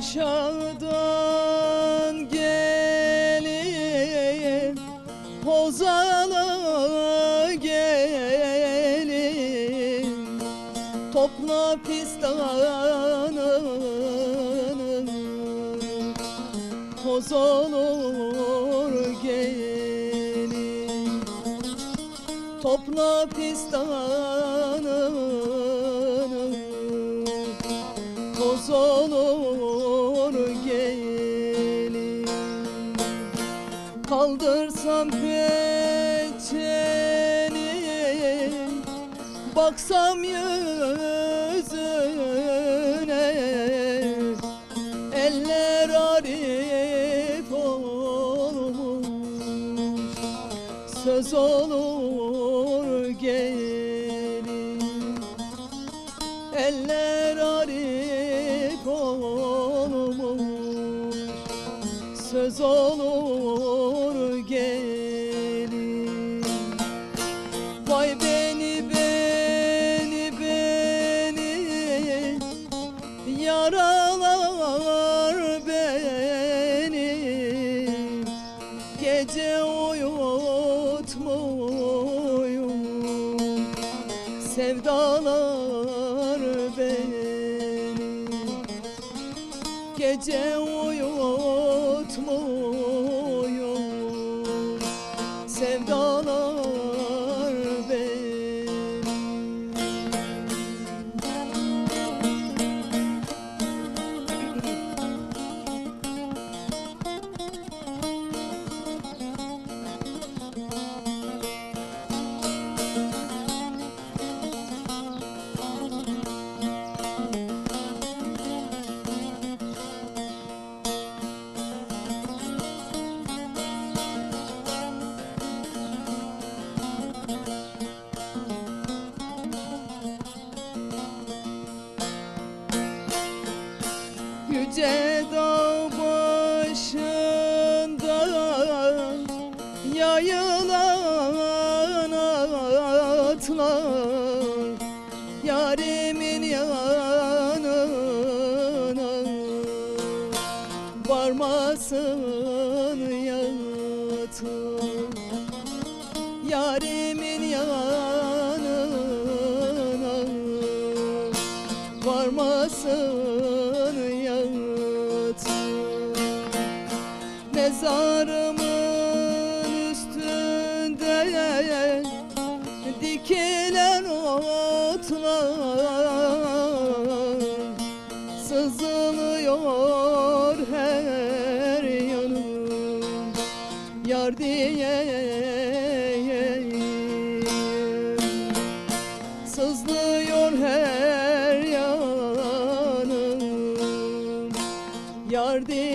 aşağıdan gelin Hozalı gelin. Topla fistanını Toz olur gelin. Topla fistanını Kaldırsam peçeni Baksam yüzüne Eller arif olmuş Söz olur gelin Söz olur gelin Vay beni beni beni Yaralar beni. Gece uyutmuyor Sevdalar beni. Gece uyutmuyor Sevdalar Yüce dağ başında yayılan atlar Yarimin yanına varmasın yatır Yarimin yanına varmasın Mezarımın üstünde dikilen otlar Sızılıyor her yanım Yar diye Sızlıyor her yanım Yar diye